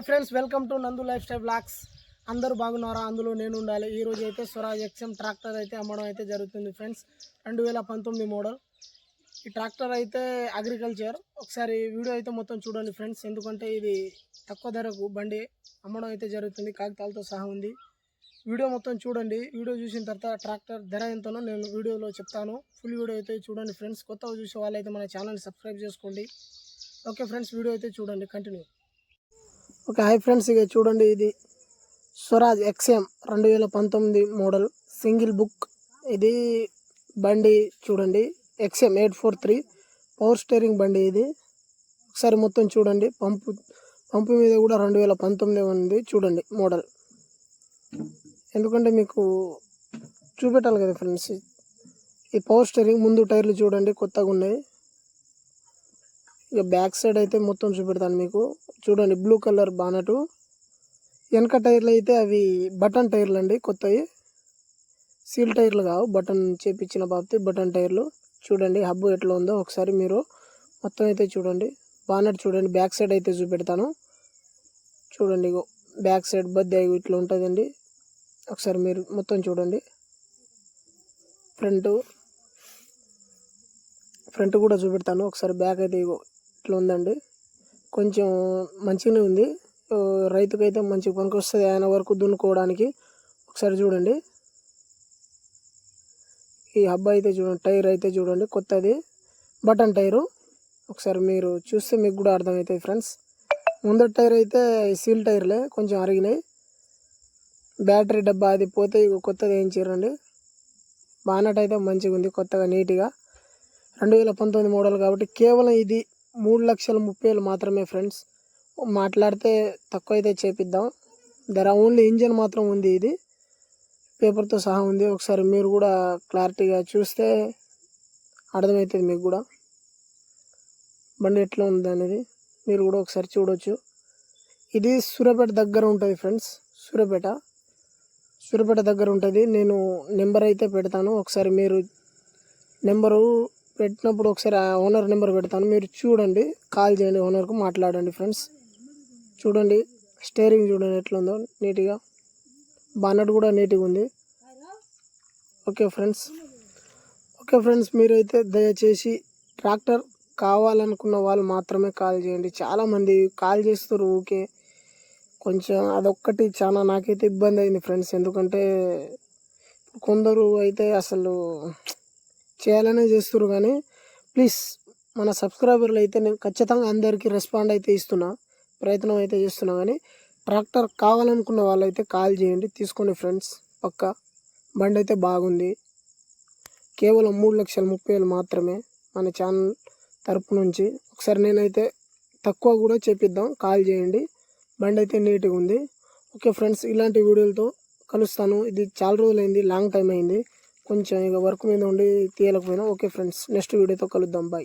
Hi friends welcome to Nandu lifestyle blogs. అందరూ బాగున్నారా? అందులో నేను ఉండాలి. ఈ రోజు అయితే స్వరాజ్ ఎక్స్ఎం ట్రాక్టర్ అయితే అమ్మడం అయితే జరుగుతుంది ఫ్రెండ్స్. రెండు వేల పంతొమ్మిది మోడల్. ఈ ట్రాక్టర్ అయితే అగ్రికల్చర్. ఒకసారి వీడియో అయితే మొత్తం చూడండి ఫ్రెండ్స్. ఎందుకంటే ఇది తక్కువ ధరకు బండి అమ్మడం అయితే జరుగుతుంది. కాగితాలతో సహా ఉంది. వీడియో మొత్తం చూడండి. వీడియో చూసిన తర్వాత ట్రాక్టర్ ధర ఎంతనో నేను వీడియోలో చెప్తాను. ఫుల్ వీడియో అయితే చూడండి ఫ్రెండ్స్. కొత్తగా చూసే వాళ్ళైతే మన ఛానల్ని సబ్స్క్రైబ్ చేసుకోండి. ఓకే ఫ్రెండ్స్ వీడియో అయితే చూడండి. కంటిన్యూ. ఓకే హాయ్ ఫ్రెండ్స్ ఇక చూడండి ఇది స్వరాజ్ ఎక్స్ఎం రెండు వేల పంతొమ్మిది మోడల్ సింగిల్ బుక్. ఇది బండి చూడండి XM eight four three power steering బండి ఇది. ఒకసారి మొత్తం చూడండి పంపు పంపు మీద కూడా రెండు వేల పంతొమ్మిది ఉంది చూడండి మోడల్. ఎందుకంటే మీకు చూపెట్టాలి కదా ఫ్రెండ్స్ ఈ పవర్ స్టీరింగ్ ముందు టైర్లు చూడండి కొత్తగా ఉన్నాయి. ఇక బ్యాక్ సైడ్ అయితే మొత్తం చూపెడతాను మీకు. చూడండి బ్లూ కలర్ బానటు. వెనక టైర్లు అయితే అవి బటన్ టైర్లు అండి కొత్తవి. సీల్ టైర్లు కావు బటన్ చేపించిన బాబు బటన్ టైర్లు. చూడండి హబ్బు ఎట్లా ఉందో ఒకసారి మీరు మొత్తం అయితే చూడండి. బానట్ చూడండి బ్యాక్ సైడ్ అయితే చూపెడతాను. చూడండి ఇగో బ్యాక్ సైడ్ బద్దె ఇట్లా ఉంటుందండి. ఒకసారి మీరు మొత్తం చూడండి. ఫ్రంట్ ఫ్రంట్ కూడా చూపెడతాను. ఒకసారి బ్యాక్ అయితే ఇగో ఇట్లా ఉందండి. కొంచెం మంచిగానే ఉంది. రైతుకు రైతుకైతే మంచిగా పనికి వస్తుంది ఆయన వరకు దున్నుకోవడానికి. ఒకసారి చూడండి. ఈ హబ్బా అయితే చూడండి టైర్ అయితే చూడండి కొత్తది. Button tyre. ఒకసారి మీరు చూస్తే మీకు కూడా అర్థమవుతుంది ఫ్రెండ్స్. ముందర టైర్ అయితే సీల్ టైర్లే కొంచెం అరిగినాయి. బ్యాటరీ డబ్బా అది పోతే కొత్తది వేయించారండి బానట్ అయితే మంచిగా ఉంది కొత్తగా నీట్గా. రెండు వేల పంతొమ్మిది మోడల్ కాబట్టి కేవలం ఇది మూడు లక్షల ముప్పై వేలు మాత్రమే ఫ్రెండ్స్. మాట్లాడితే తక్కువ అయితే చేపిద్దాం. ధర ఓన్లీ ఇంజన్ మాత్రం ఉంది ఇది. పేపర్తో సహా ఉంది. ఒకసారి మీరు కూడా క్లారిటీగా చూస్తే అర్థమవుతుంది మీకు కూడా. బండి ఎట్లా ఉంది అనేది మీరు కూడా ఒకసారి చూడవచ్చు ఇది సూర్యాపేట దగ్గర ఉంటుంది ఫ్రెండ్స్. సూర్యాపేట. సూర్యాపేట దగ్గర ఉంటుంది. నేను నెంబర్ అయితే పెడతాను. ఒకసారి మీరు నెంబరు పెట్టినప్పుడు ఒకసారి ఆ ఓనర్ నెంబర్ పెడతాను. మీరు చూడండి కాల్ చేయండి ఓనర్కు మాట్లాడండి ఫ్రెండ్స్ చూడండి స్టేరింగ్ చూడండి ఎట్లా ఉందో నీట్గా. బానట్ కూడా నీట్గా ఉంది. ఓకే ఫ్రెండ్స్ ఓకే ఫ్రెండ్స్ మీరైతే దయచేసి ట్రాక్టర్ కావాలనుకున్న వాళ్ళు మాత్రమే కాల్ చేయండి. చాలామంది కాల్ చేస్తారు ఊకే. కొంచెం అదొక్కటి చాలా నాకైతే ఇబ్బంది అయింది ఫ్రెండ్స్ ఎందుకంటే కొందరు అయితే అసలు చేయాలనే చేస్తున్నారు కానీ ప్లీజ్ మన సబ్స్క్రైబర్లు అయితే నేను ఖచ్చితంగా అందరికీ రెస్పాండ్ అయితే ఇస్తున్నా ప్రయత్నం అయితే చేస్తున్నా కానీ ట్రాక్టర్ కావాలనుకున్న వాళ్ళైతే కాల్ చేయండి తీసుకోండి ఫ్రెండ్స్ పక్క. బండి అయితే బాగుంది. కేవలం మూడు లక్షల ముప్పై వేలు మాత్రమే మన ఛానల్ తరపు నుంచి. ఒకసారి నేనైతే తక్కువ కూడా చేపిద్దాం కాల్ చేయండి. బండి అయితే నీట్గా ఉంది. ఓకే ఫ్రెండ్స్ ఇలాంటి వీడియోలతో కలుస్తాను. ఇది చాలా రోజులైంది లాంగ్ టైం అయింది. కొంచెం ఇక వర్క్ మీద ఉండి తీయలేకపోయినా ఓకే ఫ్రెండ్స్ నెక్స్ట్ వీడియోతో కలుద్దాం బాయ్.